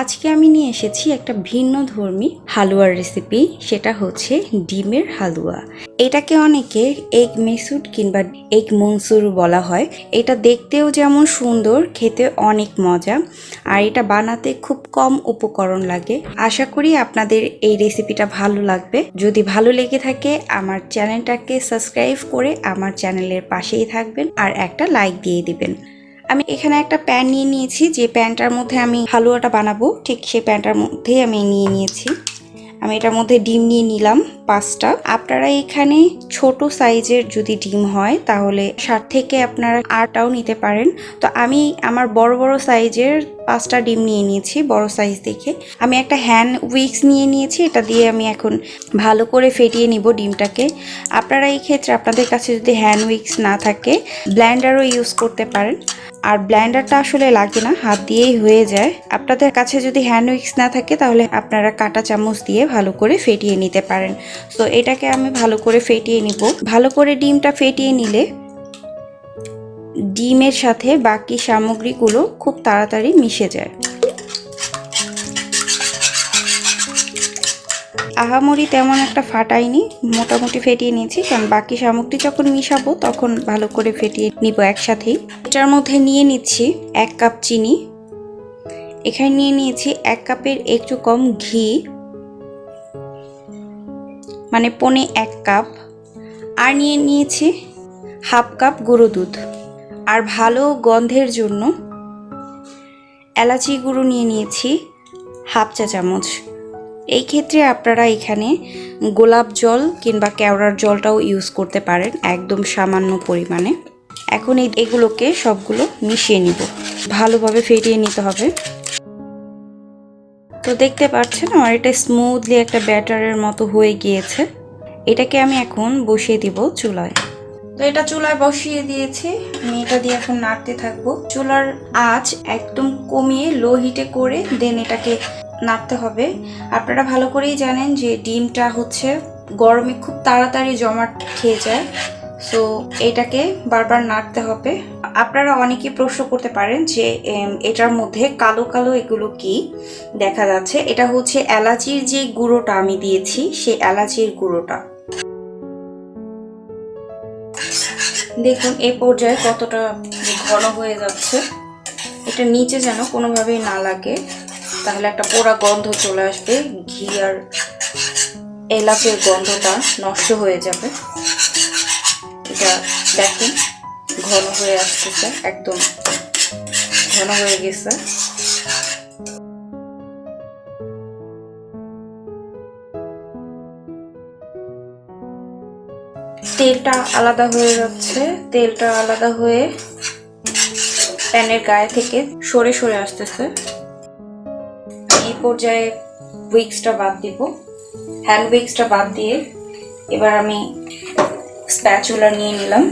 আজকে আমি নিয়ে এসেছি একটা ভিন্ন ধর্মী হালুয়ার রেসিপি সেটা হচ্ছে ডিমের হালুয়া। এটাকে অনেকে এগ মেসুড কিংবা এগ মনসুর বলা হয়। এটা দেখতেও যেমন সুন্দর খেতে অনেক মজা, আর এটা বানাতে খুব কম উপকরণ লাগে। আশা করি আপনাদের এই রেসিপিটা ভালো লাগবে। যদি ভালো লেগে থাকে, আমার চ্যানেলটাকে সাবস্ক্রাইব করে আমার চ্যানেলের পাশেই থাকবেন, আর একটা লাইক দিয়ে দিবেন। আমি এখানে একটা প্যান নিয়ে নিয়েছি, যে প্যানটার মধ্যে আমি হালুয়াটা বানাবো, ঠিক সেই প্যানটার মধ্যেই আমি নিয়ে নিয়েছি। আমি এটার মধ্যে ডিম নিয়ে নিলাম, পাঁচটা। আপনারা এখানে ছোট সাইজের যদি ডিম হয়, তাহলে সাত থেকে আপনারা আটাও নিতে পারেন। তো আমি আমার বড় বড় সাইজের পাঁচটা ডিম নিয়ে নিয়েছি, বড় সাইজ দেখে। আমি একটা হ্যান্ড উইক্স নিয়ে নিয়েছি, এটা দিয়ে আমি এখন ভালো করে ফেটিয়ে নিব ডিমটাকে। আপনারা এই ক্ষেত্রে আপনাদের কাছে যদি হ্যান্ড উইক্স না থাকে, ব্ল্যান্ডারও ইউজ করতে পারেন। আর ব্ল্যান্ডারটা আসলে লাগে না, হাত দিয়েই হয়ে যায়। আপনাদের কাছে যদি হ্যান্ড উইক্স না থাকে, তাহলে আপনারা কাঁটা চামচ দিয়ে ভালো করে ফেটিয়ে নিতে পারেন। তো এটাকে আমি ভালো করে ফেটিয়ে নিব। ভালো করে ডিমটা ফেটিয়ে নিলে ডিমের সাথে বাকি সামগ্রীগুলো খুব তাড়াতাড়ি মিশে যায়। আহামরি তেমন একটা ফাটাইনি, মোটামুটি ফেটিয়ে নিয়েছি, কারণ বাকি সামগ্রী যখন মিশাবো তখন ভালো করে ফেটিয়ে নিব একসাথেই। এটার মধ্যে নিয়ে নিচ্ছি এক কাপ চিনি। এখানে নিয়ে নিয়েছি এক কাপের একটু কম ঘি। মানে পনে এক কাপ। আর নিয়ে নিয়েছি হাফ কাপ গুঁড়ো দুধ। আর ভালো গন্ধের জন্য এলাচি গুঁড়ো নিয়ে নিয়েছি হাফ চা চামচ। এই ক্ষেত্রে আপনারা এখানে গোলাপ জল কিংবা কেওড়ার জলটাও ইউজ করতে পারেন একদম সামান্য পরিমাণে। এখন এই এগুলোকে সবগুলো মিশিয়ে নিব। ভালোভাবে ফেটিয়ে নিতে হবে। তো দেখতে পাচ্ছেন আমার এটা স্মুথলি একটা ব্যাটারের মতো হয়ে গিয়েছে। এটাকে আমি এখন বসিয়ে দিব চুলায়। তো এটা চুলায় বসিয়ে দিয়েছি। আমি এটা দিয়ে এখন নাড়তে থাকব। চুলার আঁচ একদম কমিয়ে লো হিটে করে দেন এটাকে নাড়তে হবে। আপনারা ভালো করেই জানেন যে ডিমটা হচ্ছে গরমে খুব তাড়াতাড়ি জমাট খেয়ে যায়। সো এটাকে বারবার নাড়তে হবে। আপনারা অনেকে প্রশ্ন করতে পারেন যে এটার মধ্যে কালো কালো এগুলো কি? দেখা যাচ্ছে এটা হচ্ছে এলাচির যে গুঁড়োটা আমি দিয়েছি, সেই এলাচির গুঁড়োটা। দেখুন এই পর্যায়ে কতটা ঘন হয়ে যাচ্ছে। এটা নিচে যেন কোনোভাবেই না লাগে, তাহলে একটা পোড়া গন্ধ চলে আসবে, ঘি আর এলাচের গন্ধটা নষ্ট হয়ে যাবে। এটা দেখেন, ঘন হয়ে আসতেছে, একদম ঘন হয়ে গেছে। তেলটা আলাদা হয়ে যাচ্ছে। তেলটা আলাদা হয়ে প্যানের গায়ে থেকে সরে সরে আসতেছে। এই পর্যায়ে উইক্সটা বাদ দিব। হ্যান্ড উইক্সটা বাদ দিয়ে এবার আমি স্প্যাচুলা নিয়ে নিলাম।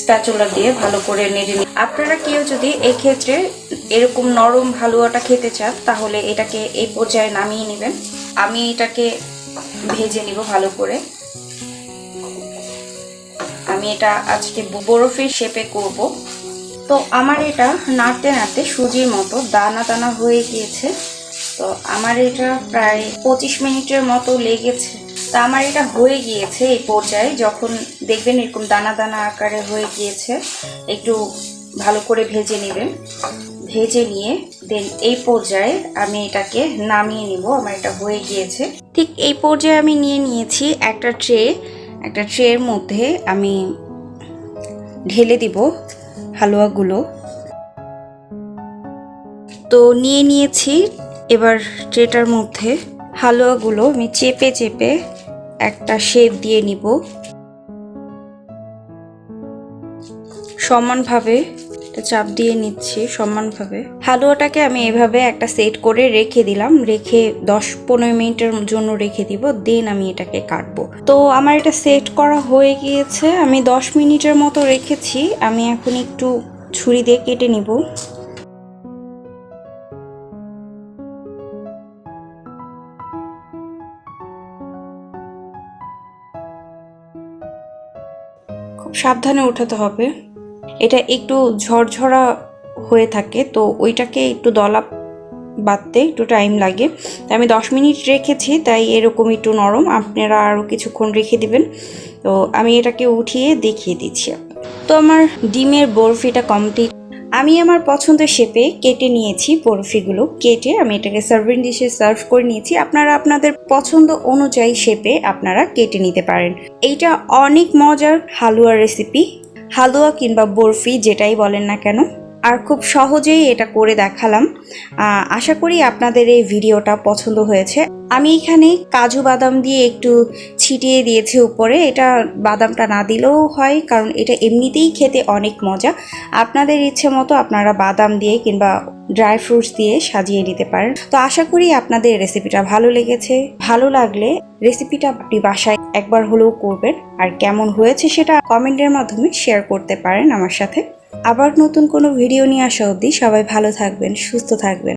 স্প্যাচুলা দিয়ে ভালো করে নেড়ে নিই আপনারা কেউ যদি এক্ষেত্রে এরকম নরম হালুয়াটা খেতে চান, তাহলে এটাকে এই পর্যায়ে নামিয়ে নেবেন। আমি এটাকে ভেজে নিব ভালো করে। আমি এটা আজকে বরফের শেপে করব। তো আমার এটা নাড়তে নাড়তে সুজির মতো দানা দানা হয়ে গিয়েছে। তো আমার এটা প্রায় পঁচিশ মিনিটের মতো লেগেছে। তা আমার এটা হয়ে গিয়েছে এই পর্যায়ে যখন দেখবেন এরকম দানা দানা আকারে হয়ে গিয়েছে। একটু ভালো করে ভেজে নেবেন। ভেজে নিয়ে দেন এই পর্যায়ে আমি এটাকে নামিয়ে নিব। আমার এটা হয়ে গিয়েছে। ঠিক এই পর্যায়ে আমি নিয়ে নিয়েছি একটা ট্রে একটা ট্রের মধ্যে আমি ঢেলে দিব হালুয়াগুলো। তো নিয়ে নিয়েছি, এবার ট্রেটার মধ্যে হালুয়াগুলো আমি চেপে চেপে একটা শেপ দিয়ে নিব। সমানভাবে এটা চাপ দিয়ে নিচ্ছি সমানভাবে। হালুয়াটাকে আমি এভাবে একটা সেট করে রেখে দিলাম। রেখে দশ পনেরো মিনিটের জন্য রেখে দিব, দেন আমি এটাকে কাটবো। তো আমার এটা সেট করা হয়ে গিয়েছে। আমি দশ মিনিটের মতো রেখেছি। আমি এখন একটু ছুরি দিয়ে কেটে নিব। খুব সাবধানে উঠাতে হবে। এটা একটু ঝরঝরা হয়ে থাকে, তো ওইটাকে একটু দলা বাঁধতে একটু টাইম লাগে। তো আমি দশ মিনিট রেখেছি, তাই এরকম একটু নরম, আপনারা আরও কিছুক্ষণ রেখে দিবেন। তো আমি এটাকে উঠিয়ে দেখিয়ে দিচ্ছি। তো আমার ডিমের বরফিটা কমপ্লিট আমি আমার পছন্দের শেপে কেটে নিয়েছি বরফিগুলো। কেটে আমি এটাকে সার্ভিং ডিশে সার্ভ করে নিয়েছি। আপনারা আপনাদের পছন্দ অনুযায়ী শেপে আপনারা কেটে নিতে পারেন। এইটা অনেক মজার হালুয়ার রেসিপি হালুয়া কিংবা বরফি যেটাই বলেন না কেন আর খুব সহজেই এটা করে দেখালাম। আশা করি আপনাদের এই ভিডিওটা পছন্দ হয়েছে। আমি এখানে কাজু বাদাম দিয়ে একটু ছিটিয়ে দিয়েছি উপরে। এটা বাদামটা না দিলেও হয়, কারণ এটা এমনিতেই খেতে অনেক মজা। আপনাদের ইচ্ছে মতো আপনারা বাদাম দিয়ে কিংবা ড্রাই ফ্রুটস দিয়ে সাজিয়ে নিতে পারেন। তো আশা করি আপনাদের রেসিপিটা ভালো লেগেছে। ভালো লাগলে রেসিপিটা আপনি বাসায় একবার হলেও করবেন। আর কেমন হয়েছে সেটা কমেন্টের মাধ্যমে শেয়ার করতে পারেন আমার সাথে। আবার নতুন কোনো ভিডিও নিয়ে আসা অবধি সবাই ভালো থাকবেন সুস্থ থাকবেন।